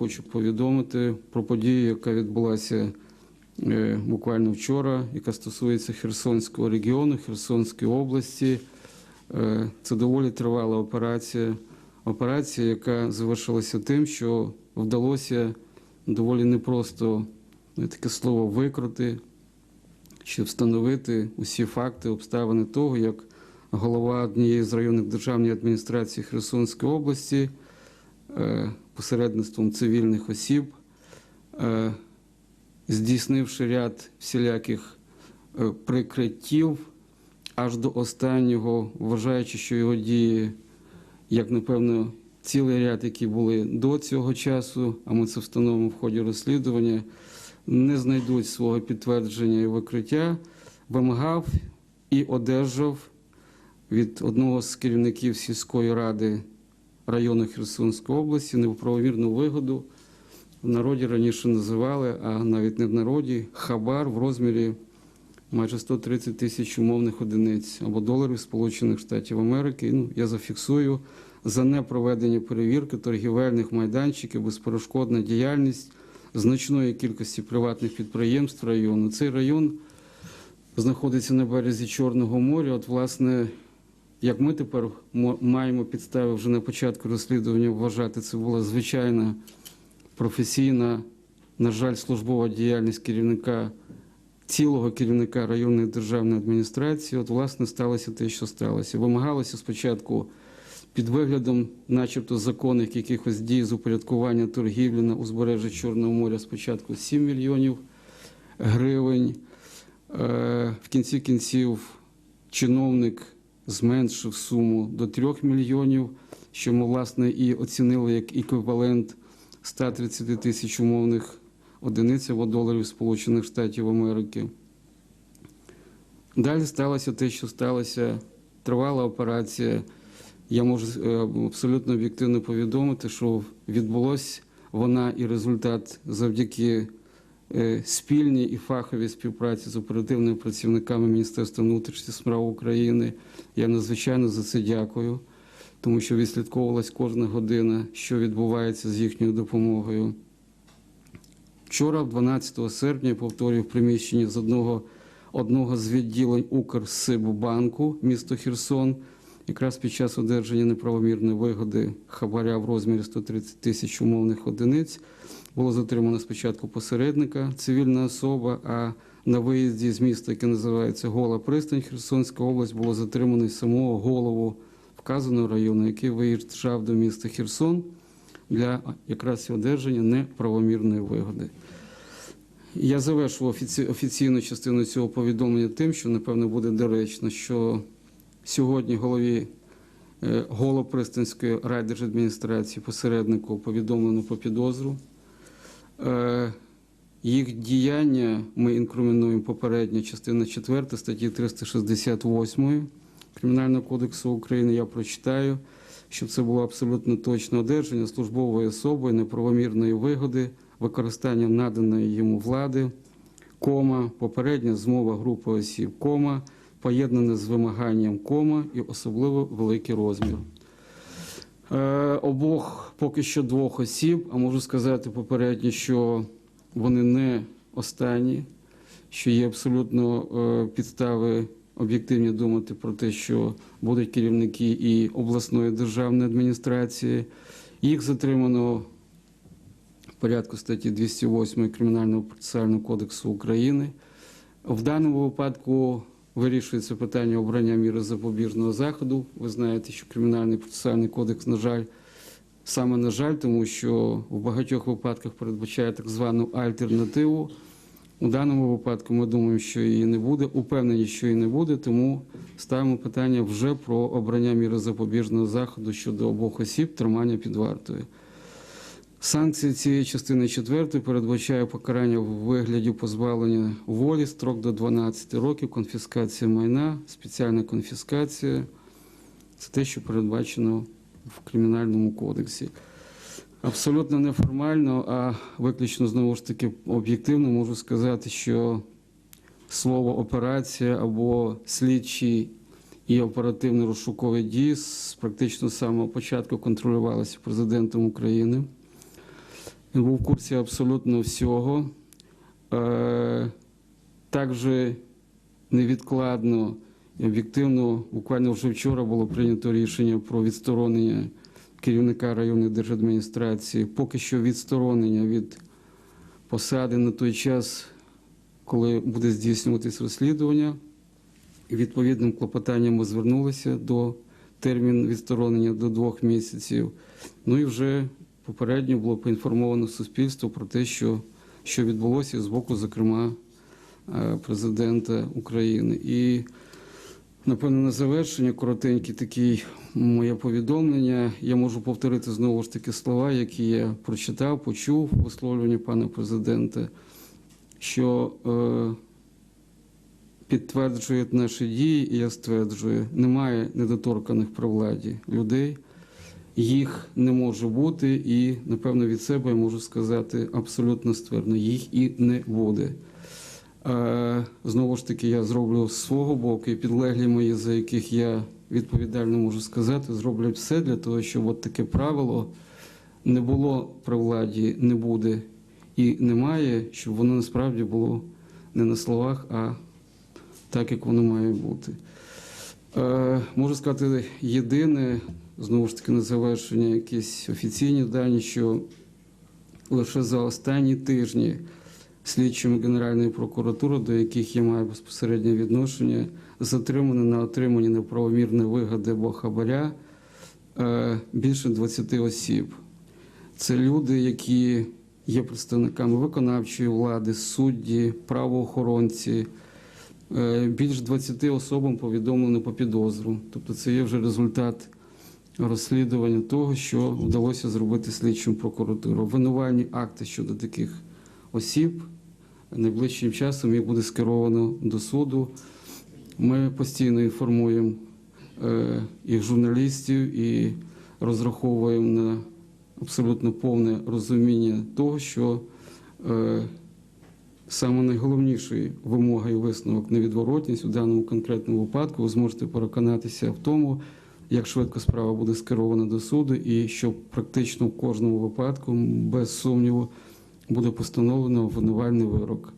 Хочу повідомити про подію, яка відбулася е, буквально вчора, яка стосується Херсонського регіону, Херсонської області. Е, Це доволі тривала операція. Операція, яка завершилася тим, що вдалося доволі непросто е, таке слово викрути, щоб встановити усі факти, обставини того, як голова однієї з районних державної адміністрації Херсонської області посередництвом цивільних осіб, е, здійснивши ряд всіляких е, прикриттів аж до останнього, вважаючи, що його дії, як напевно, цілий ряд, які були до цього часу, а ми це встановимо в ході розслідування, не знайдуть свого підтвердження і викриття, вимагав і одержав від одного з керівників сільської ради району Херсонської області неправомірну вигоду. В народі раніше називали, а навіть не в народі, хабар в розмірі майже 130 тисяч умовних одиниць або доларів Сполучених Штатів Америки. Ну, я зафіксую за непроведення перевірки торгівельних майданчиків, безперешкодна діяльність значної кількості приватних підприємств району. Цей район знаходиться на березі Чорного моря. От, власне, як ми тепер маємо підстави вже на початку розслідування вважати, це була звичайна професійна, на жаль, службова діяльність керівника цілого керівника районної державної адміністрації. От, власне, сталося те, що сталося. Вимагалося спочатку під виглядом, начебто, законних якихось дій з упорядкування торгівлі на узбережжі Чорного моря спочатку 7 мільйонів гривень. Е, В кінці кінців чиновник зменшив суму до 3 мільйонів, що ми, власне, і оцінили як еквівалент 130 тисяч умовних одиниць або доларів Сполучених Штатів Америки. Далі сталося те, що сталося. Тривала операція. Я можу е, абсолютно об'єктивно повідомити, що відбулася вона і результат завдяки е, спільній і фаховій співпраці з оперативними працівниками Міністерства внутрішніх справ України. Я надзвичайно за це дякую, тому що відслідковувалась кожна година, що відбувається з їхньою допомогою. Вчора, 12 серпня, повторюю, в приміщенні з одного, одного з відділень Укрсиббанку місто Херсон, якраз під час одержання неправомірної вигоди хабаря в розмірі 130 тисяч умовних одиниць було затримано спочатку посередника, цивільна особа, а на виїзді з міста, яке називається Гола Пристань, Херсонська область, було затримано самого голову вказаного району, який виїжджав до міста Херсон для якраз одержання неправомірної вигоди. Я завершу офіці... офіційну частину цього повідомлення тим, що напевно буде доречно, що сьогодні голові е, Голопристанської райдержадміністрації посереднику повідомлено про підозру. Е, Їх діяння ми інкримінуємо попередня частина 4 статті 368 Кримінального кодексу України. Я прочитаю, щоб це було абсолютно точне одержання службової особи неправомірної вигоди, використання наданої йому влади, кома, попередня змова групи осіб, кома, поєднане з вимаганням кома і особливо великий розмір. Е, обох поки що двох осіб, а можу сказати попередньо, що вони не останні, що є абсолютно е, підстави об'єктивні думати про те, що будуть керівники і обласної державної адміністрації. Їх затримано в порядку статті 208 Кримінального процесуального кодексу України. В даному випадку вирішується питання обрання міри запобіжного заходу. Ви знаєте, що Кримінальний процесуальний кодекс, на жаль, саме на жаль, тому що в багатьох випадках передбачає так звану альтернативу. У даному випадку ми думаємо, що її не буде, упевнені, що її не буде, тому ставимо питання вже про обрання міри запобіжного заходу щодо обох осіб тримання під вартою. Санкції цієї частини 4 передбачає покарання в вигляді позбавлення волі, строк до 12 років, конфіскація майна, спеціальна конфіскація. Це те, що передбачено в Кримінальному кодексі. Абсолютно неформально, а виключно знову ж таки об'єктивно можу сказати, що слово операція або слідчі і оперативно-розшукові дії з практично самого початку контролювалися президентом України. Він був в курсі абсолютно всього. Е, Також невідкладно і об'єктивно, буквально вже вчора було прийнято рішення про відсторонення керівника районної держадміністрації. Поки що відсторонення від посади на той час, коли буде здійснюватись розслідування. Відповідним клопотанням ми звернулися до термін відсторонення до двох місяців. Ну і вже попередньо було поінформовано суспільство про те, що, що відбулося з боку, зокрема, е, президента України. І, напевно, на завершення коротеньке таке моє повідомлення. Я можу повторити знову ж таки слова, які я прочитав, почув висловлювання пана президента, що е, підтверджують наші дії, і я стверджую, немає недоторканих при владі людей. Їх не може бути, і напевно від себе я можу сказати абсолютно ствердно, їх і не буде. Е, Знову ж таки, я зроблю з свого боку і підлеглі мої, за яких я відповідально можу сказати, зроблять все для того, щоб от таке правило не було при владі, не буде і немає, щоб воно насправді було не на словах, а так, як воно має бути. Е, можу сказати, єдине, знову ж таки, на завершення, якісь офіційні дані, що лише за останні тижні слідчими Генеральної прокуратури, до яких я маю безпосереднє відношення, затримано на отриманні неправомірної вигоди або хабаря е, більше 20 осіб. Це люди, які є представниками виконавчої влади, судді, правоохоронці. Е, Більш 20 особам повідомлено по підозру. Тобто це є вже результат розслідування того, що вдалося зробити слідчим прокуратуру. Винувальні акти щодо таких осіб найближчим часом їх буде скеровано до суду. Ми постійно інформуємо е, їх журналістів і розраховуємо на абсолютно повне розуміння того, що е, саме найголовнішою вимогою висновок невідворотність у даному конкретному випадку ви зможете переконатися в тому, як швидко справа буде скерована до суду, і що практично в кожному випадку, без сумніву, буде постановлено обвинувальний вирок.